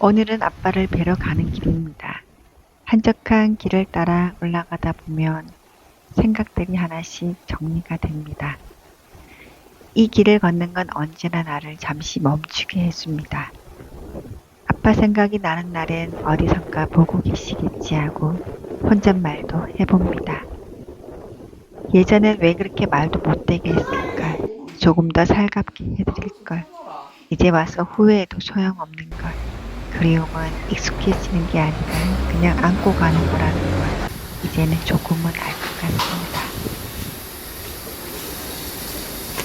오늘은 아빠를 뵈러 가는 길입니다. 한적한 길을 따라 올라가다 보면 생각들이 하나씩 정리가 됩니다. 이 길을 걷는 건 언제나 나를 잠시 멈추게 해줍니다. 아빠 생각이 나는 날엔 어디선가 보고 계시겠지 하고 혼잣말도 해봅니다. 예전엔 왜 그렇게 말도 못되게 했을까? 조금 더 살갑게 해드릴걸. 이제 와서 후회해도 소용없는 걸. 그리움은 익숙해지는 게 아니라 그냥 안고 가는 거라는 걸 이제는 조금은 알 것 같습니다.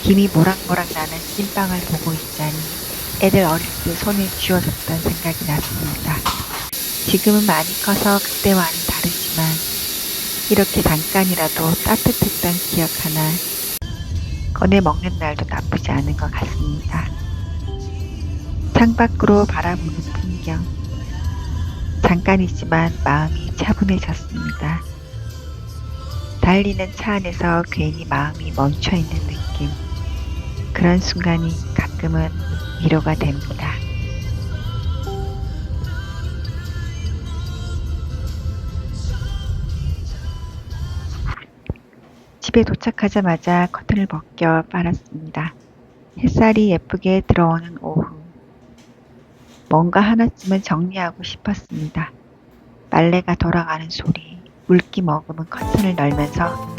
김이 모락모락 나는 찐빵을 보고 있자니 애들 어릴 때 손에 쥐어줬던 생각이 났습니다. 지금은 많이 커서 그때와는 다르지만 이렇게 잠깐이라도 따뜻했던 기억 하나 꺼내 먹는 날도 나쁘지 않은 것 같습니다. 창밖으로 바라보는 풍경. 잠깐이지만 마음이 차분해졌습니다. 달리는 차 안에서 괜히 마음이 멈춰 있는 느낌. 그런 순간이 가끔은 위로가 됩니다. 집에 도착하자마자 커튼을 벗겨 빨았습니다. 햇살이 예쁘게 들어오는 오후. 뭔가 하나쯤은 정리하고 싶었습니다. 빨래가 돌아가는 소리, 물기 머금은 커튼을 널면서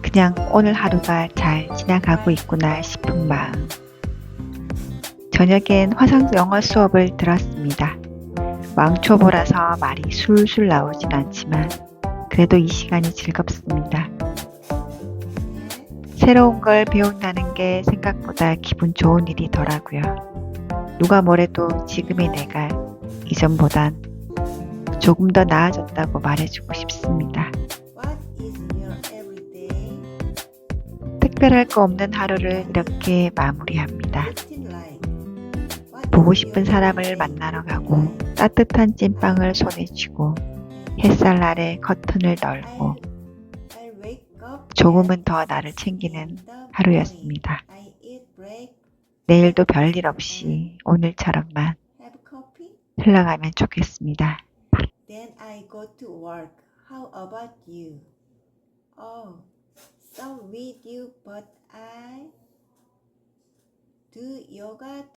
그냥 오늘 하루가 잘 지나가고 있구나 싶은 마음. 저녁엔 화상 영어 수업을 들었습니다. 왕초보라서 말이 술술 나오진 않지만 그래도 이 시간이 즐겁습니다. 새로운 걸 배운다는 게 생각보다 기분 좋은 일이더라고요. 누가 뭐래도 지금의 내가 이전보단 조금 더 나아졌다고 말해주고 싶습니다. 특별할 거 없는 하루를 이렇게 마무리합니다. 보고 싶은 사람을 만나러 가고? 따뜻한 찐빵을 손에 쥐고 햇살 아래 커튼을 널고 조금은 더 나를 챙기는 하루였습니다. 내일도 별일 없이 오늘처럼만 have coffee, 흘러가면 좋겠습니다. then I go to work. How about you? Oh, so with you, but I do yoga